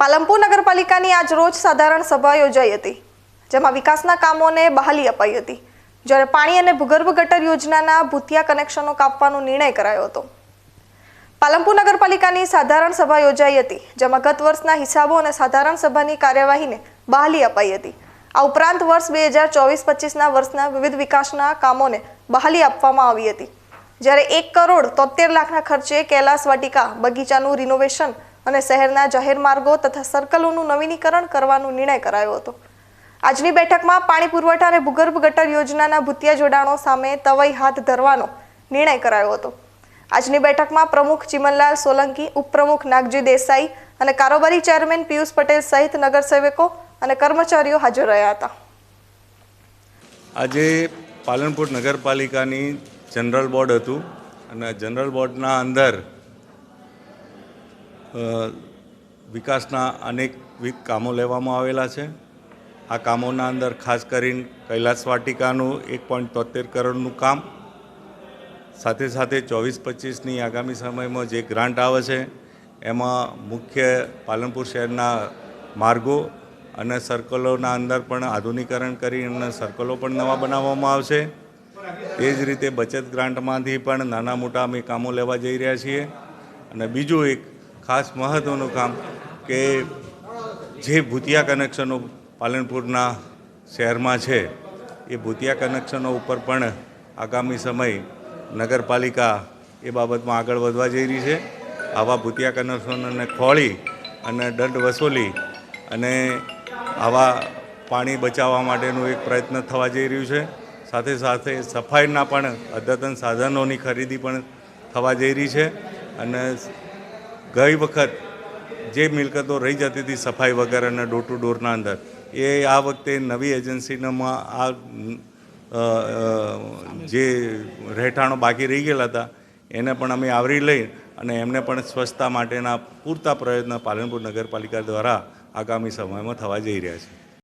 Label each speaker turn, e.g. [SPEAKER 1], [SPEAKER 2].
[SPEAKER 1] પાલનપુર નગરપાલિકાની આજ રોજ સાધારણ સભા યોજાઈ હતી, જેમાં વિકાસના કામોને બહાલી અપાઈ હતી. જ્યારે પાણી અને ભૂગર્ભ ગટર યોજનાના ભૂતિયા કનેક્શનો કાપવાનો નિર્ણય કરાયો હતો. પાલમપુર નગરપાલિકાની સાધારણ સભા યોજાઈ હતી, જેમાં ગત વર્ષના હિસાબો અને સાધારણ સભાની કાર્યવાહીને બહાલી અપાઈ હતી. આ ઉપરાંત વર્ષ બે હજાર ચોવીસ પચીસના વર્ષના વિવિધ વિકાસના કામોને બહાલી આપવામાં આવી હતી. જ્યારે એક કરોડ તોતેર લાખના ખર્ચે કૈલાસ વાટિકા બગીચાનું રિનોવેશન અને શહેરના જાહેર માર્ગો તથા સર્કલોનું નવીનીકરણ કરવાનો નિર્ણય કરાયો હતો. આજની બેઠકમાં પાણી પુરવઠા અને ભૂગર્ભ ગટર યોજનાના ભૂતિયા જોડાણો સામે તવાઈ હાથ ધરવાનો નિર્ણય કરાયો હતો. આજની બેઠકમાં પ્રમુખ ચિમનલાલ સોલંકી, ઉપપ્રમુખ નાગજી દેસાઈ અને કારોબારી ચેરમેન પિયુષ પટેલ સહિત નગરસેવકો અને કર્મચારીઓ હાજર રહ્યા હતા.
[SPEAKER 2] આજે પાલનપુર નગરપાલિકાની જનરલ બોર્ડ હતું અને જનરલ બોર્ડના અંદર વિકાસના અનેકવિધ કામો લેવામાં આવેલા છે. આ કામોના અંદર ખાસ કરીને કૈલાસ વાટિકાનું એક પોઈન્ટ તોતેર કરોડનું કામ, સાથે સાથે ચોવીસ પચીસની આગામી સમયમાં જે ગ્રાન્ટ આવે છે, એમાં મુખ્ય પાલનપુર શહેરના માર્ગો અને સર્કલોના અંદર પણ આધુનિકરણ કરી અને સર્કલો પણ નવા બનાવવામાં આવશે. એ જ રીતે બચત ગ્રાન્ટમાંથી પણ નાના મોટા અમે કામો લેવા જઈ રહ્યા છીએ. અને બીજું એક ખાસ મહત્ત્વનું કામ કે જે ભૂતિયા કનેક્શનો પાલનપુરના શહેરમાં છે, એ ભૂતિયા કનેક્શનો ઉપર પણ આગામી સમય નગરપાલિકા એ બાબતમાં આગળ વધવા જઈ રહી છે. આવા ભૂતિયા કનેક્શનોને ખોળી અને દંડ વસૂલી અને આવા પાણી બચાવવા માટેનું એક પ્રયત્ન થવા જઈ રહ્યું છે. સાથે સાથે સફાઈના પણ અદ્યતન સાધનોની ખરીદી પણ થવા જઈ રહી છે અને ગઈ વખત જે મિલકતો રહી જતી હતી સફાઈ વગર અને ડોર ટુ ડોરના અંદર, એ આ વખતે નવી એજન્સીનામાં આ જે રહેઠાણો બાકી રહી ગયેલા હતા, એને પણ અમે આવરી લઈ અને એમને પણ સ્વચ્છતા માટેના પૂરતા પ્રયત્ન પાલનપુર નગરપાલિકા દ્વારા આગામી સમયમાં થવા જઈ રહ્યા છે.